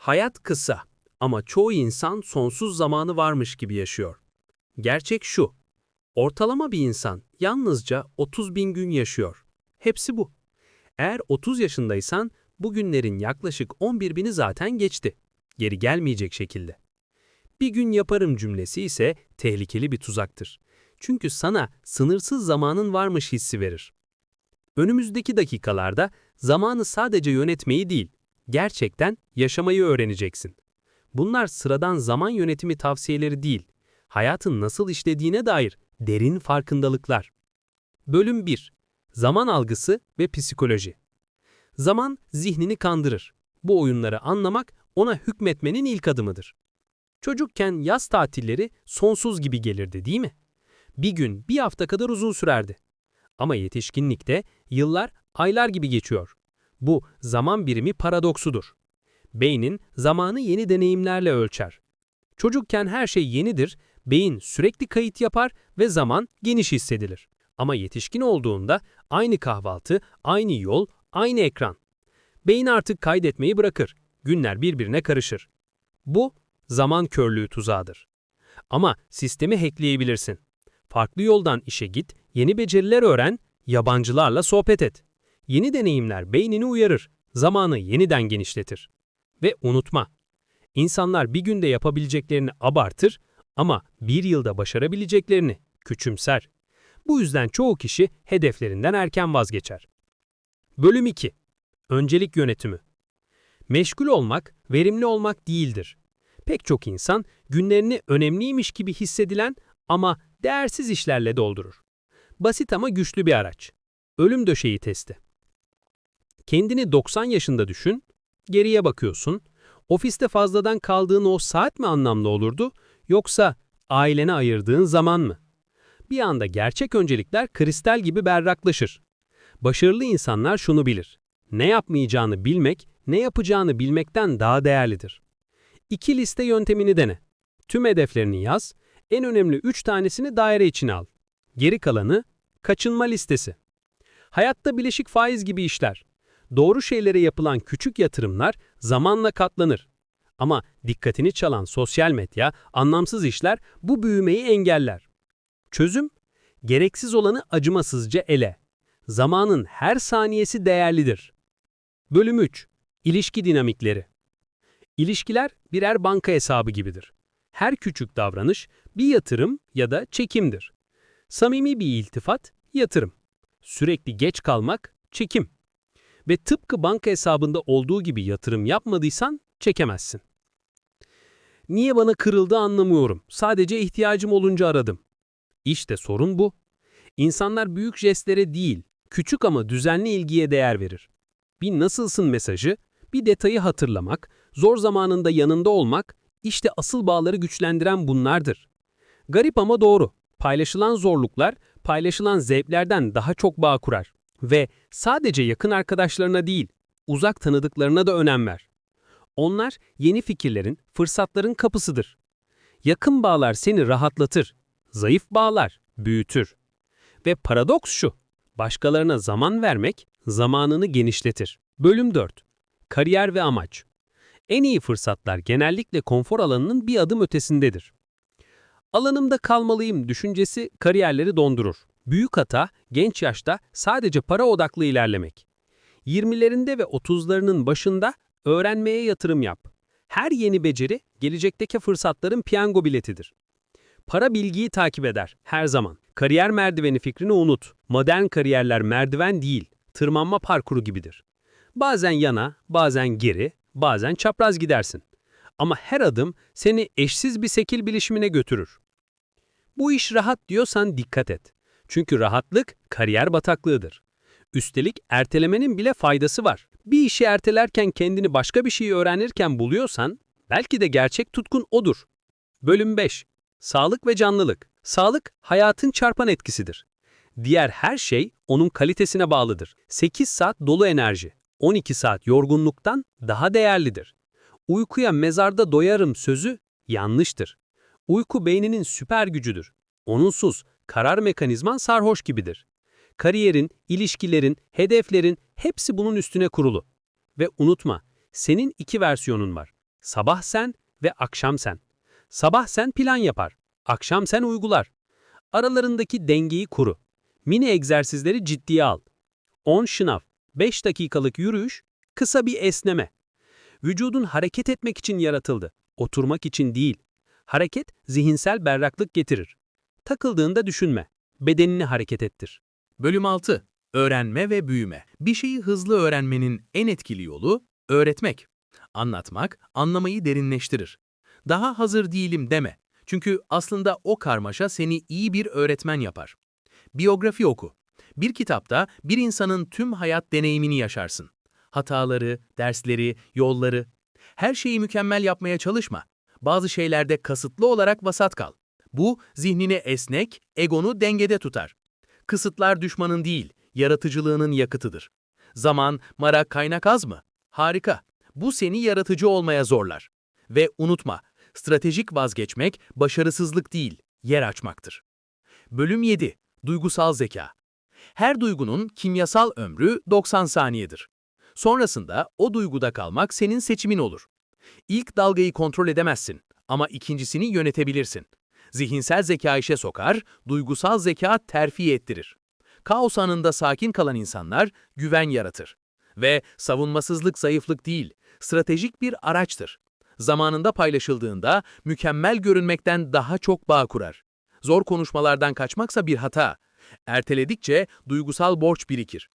Hayat kısa ama çoğu insan sonsuz zamanı varmış gibi yaşıyor. Gerçek şu, ortalama bir insan yalnızca 30 bin gün yaşıyor. Hepsi bu. Eğer 30 yaşındaysan bu günlerin yaklaşık 11 bini zaten geçti. Geri gelmeyecek şekilde. Bir gün yaparım cümlesi ise tehlikeli bir tuzaktır. Çünkü sana sınırsız zamanın varmış hissi verir. Önümüzdeki dakikalarda zamanı sadece yönetmeyi değil, gerçekten yaşamayı öğreneceksin. Bunlar sıradan zaman yönetimi tavsiyeleri değil, hayatın nasıl işlediğine dair derin farkındalıklar. Bölüm 1. Zaman algısı ve psikoloji. Zaman zihnini kandırır. Bu oyunları anlamak ona hükmetmenin ilk adımıdır. Çocukken yaz tatilleri sonsuz gibi gelirdi değil mi? Bir gün, bir hafta kadar uzun sürerdi. Ama yetişkinlikte yıllar, aylar gibi geçiyor. Bu zaman birimi paradoksudur. Beynin zamanı yeni deneyimlerle ölçer. Çocukken her şey yenidir, beyin sürekli kayıt yapar ve zaman geniş hissedilir. Ama yetişkin olduğunda aynı kahvaltı, aynı yol, aynı ekran. Beyin artık kaydetmeyi bırakır. Günler birbirine karışır. Bu zaman körlüğü tuzağıdır. Ama sistemi hackleyebilirsin. Farklı yoldan işe git, yeni beceriler öğren, yabancılarla sohbet et. Yeni deneyimler beynini uyarır, zamanı yeniden genişletir. Ve unutma, insanlar bir günde yapabileceklerini abartır ama bir yılda başarabileceklerini küçümser. Bu yüzden çoğu kişi hedeflerinden erken vazgeçer. Bölüm 2. Öncelik yönetimi. Meşgul olmak, verimli olmak değildir. Pek çok insan günlerini önemliymiş gibi hissedilen ama değersiz işlerle doldurur. Basit ama güçlü bir araç. Ölüm döşeği testi. Kendini 90 yaşında düşün, geriye bakıyorsun. Ofiste fazladan kaldığın o saat mi anlamlı olurdu, yoksa ailene ayırdığın zaman mı? Bir anda gerçek öncelikler kristal gibi berraklaşır. Başarılı insanlar şunu bilir. Ne yapmayacağını bilmek, ne yapacağını bilmekten daha değerlidir. İki liste yöntemini dene. Tüm hedeflerini yaz, en önemli üç tanesini daire içine al. Geri kalanı, kaçınma listesi. Hayatta bileşik faiz gibi işler. Doğru şeylere yapılan küçük yatırımlar zamanla katlanır. Ama dikkatini çalan sosyal medya, anlamsız işler bu büyümeyi engeller. Çözüm, gereksiz olanı acımasızca ele. Zamanın her saniyesi değerlidir. Bölüm 3. İlişki dinamikleri. İlişkiler birer banka hesabı gibidir. Her küçük davranış bir yatırım ya da çekimdir. Samimi bir iltifat, yatırım. Sürekli geç kalmak, çekim. Ve tıpkı banka hesabında olduğu gibi yatırım yapmadıysan çekemezsin. Niye bana kırıldı anlamıyorum. Sadece ihtiyacım olunca aradım. İşte sorun bu. İnsanlar büyük jestlere değil, küçük ama düzenli ilgiye değer verir. Bir nasılsın mesajı, bir detayı hatırlamak, zor zamanında yanında olmak, işte asıl bağları güçlendiren bunlardır. Garip ama doğru. Paylaşılan zorluklar, paylaşılan zevklerden daha çok bağ kurar. Ve sadece yakın arkadaşlarına değil, uzak tanıdıklarına da önem ver. Onlar yeni fikirlerin, fırsatların kapısıdır. Yakın bağlar seni rahatlatır, zayıf bağlar büyütür. Ve paradoks şu, başkalarına zaman vermek zamanını genişletir. Bölüm 4. Kariyer ve amaç. En iyi fırsatlar genellikle konfor alanının bir adım ötesindedir. Alanımda kalmalıyım düşüncesi kariyerleri dondurur. Büyük hata genç yaşta sadece para odaklı ilerlemek. 20'lerinde ve 30'larının başında öğrenmeye yatırım yap. Her yeni beceri gelecekteki fırsatların piyango biletidir. Para bilgiyi takip eder her zaman. Kariyer merdiveni fikrini unut. Modern kariyerler merdiven değil, tırmanma parkuru gibidir. Bazen yana, bazen geri, bazen çapraz gidersin. Ama her adım seni eşsiz bir sekil bilişimine götürür. Bu iş rahat diyorsan dikkat et. Çünkü rahatlık kariyer bataklığıdır. Üstelik ertelemenin bile faydası var. Bir işi ertelerken kendini başka bir şeyi öğrenirken buluyorsan, belki de gerçek tutkun odur. Bölüm 5. Sağlık ve canlılık. Sağlık, hayatın çarpan etkisidir. Diğer her şey onun kalitesine bağlıdır. 8 saat dolu enerji, 12 saat yorgunluktan daha değerlidir. Uykuya mezarda doyarım sözü yanlıştır. Uyku beyninin süper gücüdür. Onunsuz karar mekanizman sarhoş gibidir. Kariyerin, ilişkilerin, hedeflerin hepsi bunun üstüne kurulu. Ve unutma, senin iki versiyonun var. Sabah sen ve akşam sen. Sabah sen plan yapar, akşam sen uygular. Aralarındaki dengeyi kuru. Mini egzersizleri ciddiye al. 10 şınav, 5 dakikalık yürüyüş, kısa bir esneme. Vücudun hareket etmek için yaratıldı, oturmak için değil. Hareket zihinsel berraklık getirir. Takıldığında düşünme, bedenini hareket ettir. Bölüm 6. Öğrenme ve büyüme. Bir şeyi hızlı öğrenmenin en etkili yolu öğretmek. Anlatmak, anlamayı derinleştirir. Daha hazır değilim deme. Çünkü aslında o karmaşa seni iyi bir öğretmen yapar. Biyografi oku. Bir kitapta bir insanın tüm hayat deneyimini yaşarsın. Hataları, dersleri, yolları. Her şeyi mükemmel yapmaya çalışma. Bazı şeylerde kasıtlı olarak vasat kal. Bu zihnini esnek, egonu dengede tutar. Kısıtlar düşmanın değil, yaratıcılığının yakıtıdır. Zaman, mara, kaynak az mı? Harika. Bu seni yaratıcı olmaya zorlar. Ve unutma, stratejik vazgeçmek başarısızlık değil, yer açmaktır. Bölüm 7. Duygusal zeka. Her duygunun kimyasal ömrü 90 saniyedir. Sonrasında o duyguda kalmak senin seçimin olur. İlk dalgayı kontrol edemezsin ama ikincisini yönetebilirsin. Zihinsel zeka işe sokar, duygusal zeka terfi ettirir. Kaos anında sakin kalan insanlar güven yaratır. Ve savunmasızlık zayıflık değil, stratejik bir araçtır. Zamanında paylaşıldığında mükemmel görünmekten daha çok bağ kurar. Zor konuşmalardan kaçmaksa bir hata. Erteledikçe duygusal borç birikir.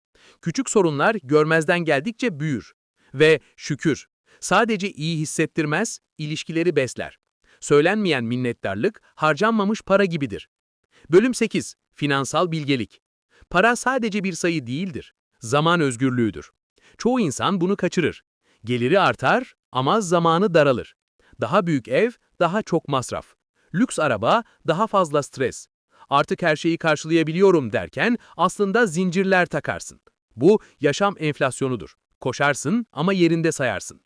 Küçük sorunlar görmezden geldikçe büyür. Ve şükür, sadece iyi hissettirmez, ilişkileri besler. Söylenmeyen minnettarlık harcanmamış para gibidir. Bölüm 8. Finansal bilgelik. Para sadece bir sayı değildir. Zaman özgürlüğüdür. Çoğu insan bunu kaçırır. Geliri artar ama zamanı daralır. Daha büyük ev, daha çok masraf. Lüks araba, daha fazla stres. Artık her şeyi karşılayabiliyorum derken aslında zincirler takarsın. Bu yaşam enflasyonudur. Koşarsın ama yerinde sayarsın.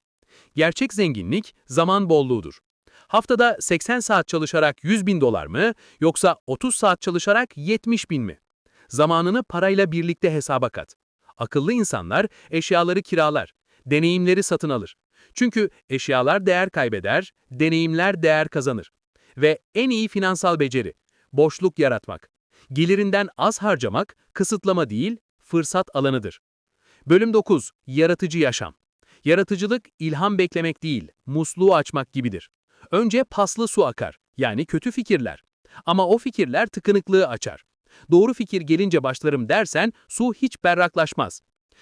Gerçek zenginlik zaman bolluğudur. Haftada 80 saat çalışarak 100 bin dolar mı yoksa 30 saat çalışarak 70 bin mi? Zamanını parayla birlikte hesaba kat. Akıllı insanlar eşyaları kiralar, deneyimleri satın alır. Çünkü eşyalar değer kaybeder, deneyimler değer kazanır. Ve en iyi finansal beceri, boşluk yaratmak. Gelirinden az harcamak, kısıtlama değil, fırsat alanıdır. Bölüm 9. Yaratıcı yaşam. Yaratıcılık, ilham beklemek değil, musluğu açmak gibidir. Önce paslı su akar, yani kötü fikirler. Ama o fikirler tıkanıklığı açar. Doğru fikir gelince başlarım dersen su hiç berraklaşmaz.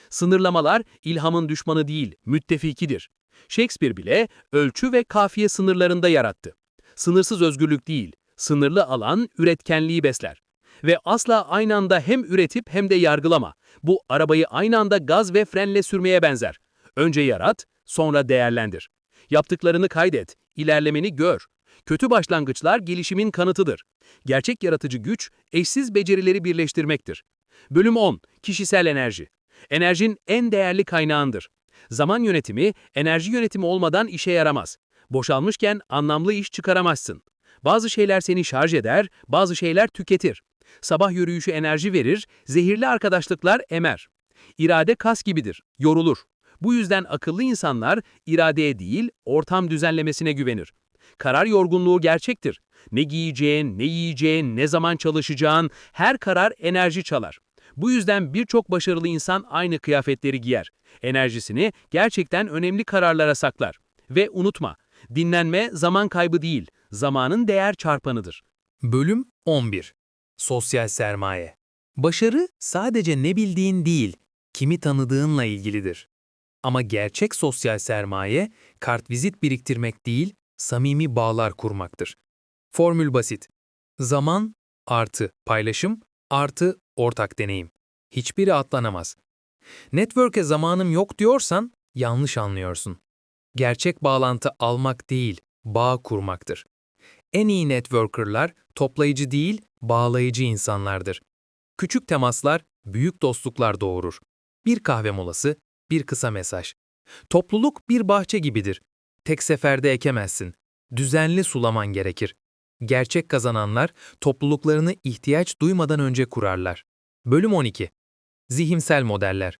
Sınırlamalar ilhamın düşmanı değil, müttefikidir. Shakespeare bile ölçü ve kafiye sınırlarında yarattı. Sınırsız özgürlük değil, sınırlı alan üretkenliği besler. Ve asla aynı anda hem üretip hem de yargılama. Bu arabayı aynı anda gaz ve frenle sürmeye benzer. Önce yarat, sonra değerlendir. Yaptıklarını kaydet, ilerlemeni gör. Kötü başlangıçlar gelişimin kanıtıdır. Gerçek yaratıcı güç, eşsiz becerileri birleştirmektir. Bölüm 10. Kişisel enerji. Enerjin en değerli kaynağındır. Zaman yönetimi, enerji yönetimi olmadan işe yaramaz. Boşalmışken anlamlı iş çıkaramazsın. Bazı şeyler seni şarj eder, bazı şeyler tüketir. Sabah yürüyüşü enerji verir, zehirli arkadaşlıklar emer. İrade kas gibidir, yorulur. Bu yüzden akıllı insanlar iradeye değil, ortam düzenlemesine güvenir. Karar yorgunluğu gerçektir. Ne giyeceğin, ne yiyeceğin, ne zaman çalışacağın, her karar enerji çalar. Bu yüzden birçok başarılı insan aynı kıyafetleri giyer. Enerjisini gerçekten önemli kararlara saklar. Ve unutma, dinlenme zaman kaybı değil, zamanın değer çarpanıdır. Bölüm 11 Sosyal sermaye Başarı sadece ne bildiğin değil, kimi tanıdığınla ilgilidir. Ama gerçek sosyal sermaye, kartvizit biriktirmek değil, samimi bağlar kurmaktır. Formül basit. Zaman artı paylaşım artı ortak deneyim. Hiçbiri atlanamaz. Network'e zamanım yok diyorsan yanlış anlıyorsun. Gerçek bağlantı almak değil, bağ kurmaktır. En iyi networkerlar toplayıcı değil, bağlayıcı insanlardır. Küçük temaslar büyük dostluklar doğurur. Bir kahve molası, bir kısa mesaj. Topluluk bir bahçe gibidir. Tek seferde ekemezsin. Düzenli sulaman gerekir. Gerçek kazananlar topluluklarını ihtiyaç duymadan önce kurarlar. Bölüm 12. Zihinsel modeller.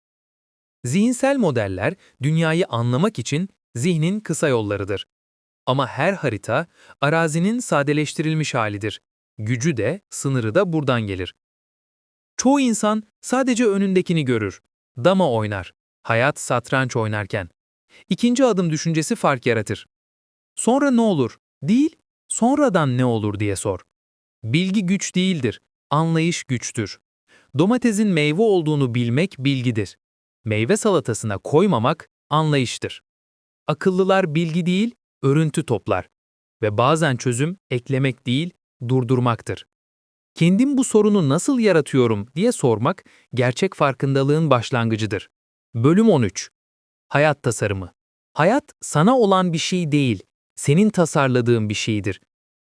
Zihinsel modeller dünyayı anlamak için zihnin kısa yollarıdır. Ama her harita, arazinin sadeleştirilmiş halidir. Gücü de, sınırı da buradan gelir. Çoğu insan sadece önündekini görür. Dama oynar. Hayat satranç oynarken. İkinci adım düşüncesi fark yaratır. Sonra ne olur? Değil, sonradan ne olur diye sor. Bilgi güç değildir, anlayış güçtür. Domatesin meyve olduğunu bilmek bilgidir. Meyve salatasına koymamak anlayıştır. Akıllılar bilgi değil, örüntü toplar. Ve bazen çözüm eklemek değil, durdurmaktır. Kendim bu sorunu nasıl yaratıyorum diye sormak gerçek farkındalığın başlangıcıdır. Bölüm 13. Hayat tasarımı. Hayat sana olan bir şey değil, senin tasarladığın bir şeydir.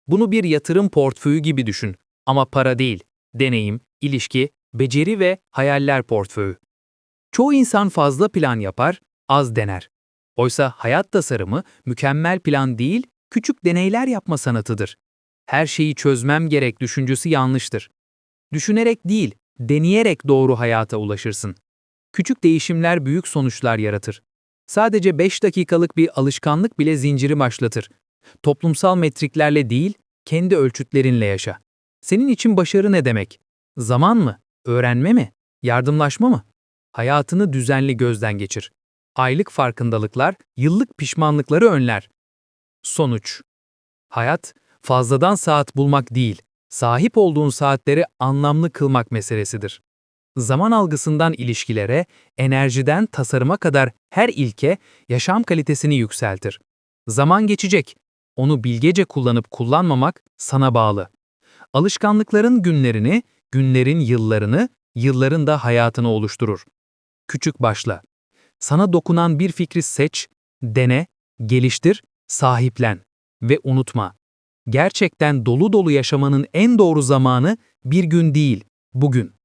Bunu bir yatırım portföyü gibi düşün ama para değil, deneyim, ilişki, beceri ve hayaller portföyü. Çoğu insan fazla plan yapar, az dener. Oysa hayat tasarımı mükemmel plan değil, küçük deneyler yapma sanatıdır. Her şeyi çözmem gerek düşüncesi yanlıştır. Düşünerek değil, deneyerek doğru hayata ulaşırsın. Küçük değişimler büyük sonuçlar yaratır. Sadece 5 dakikalık bir alışkanlık bile zinciri başlatır. Toplumsal metriklerle değil, kendi ölçütlerinle yaşa. Senin için başarı ne demek? Zaman mı? Öğrenme mi? Yardımlaşma mı? Hayatını düzenli gözden geçir. Aylık farkındalıklar, yıllık pişmanlıkları önler. Sonuç Hayat, fazladan saat bulmak değil, sahip olduğun saatleri anlamlı kılmak meselesidir. Zaman algısından ilişkilere, enerjiden tasarıma kadar her ilke yaşam kalitesini yükseltir. Zaman geçecek. Onu bilgece kullanıp kullanmamak sana bağlı. Alışkanlıkların günlerini, günlerin yıllarını, yılların da hayatını oluşturur. Küçük başla. Sana dokunan bir fikri seç, dene, geliştir, sahiplen ve unutma. Gerçekten dolu dolu yaşamanın en doğru zamanı bir gün değil, bugün.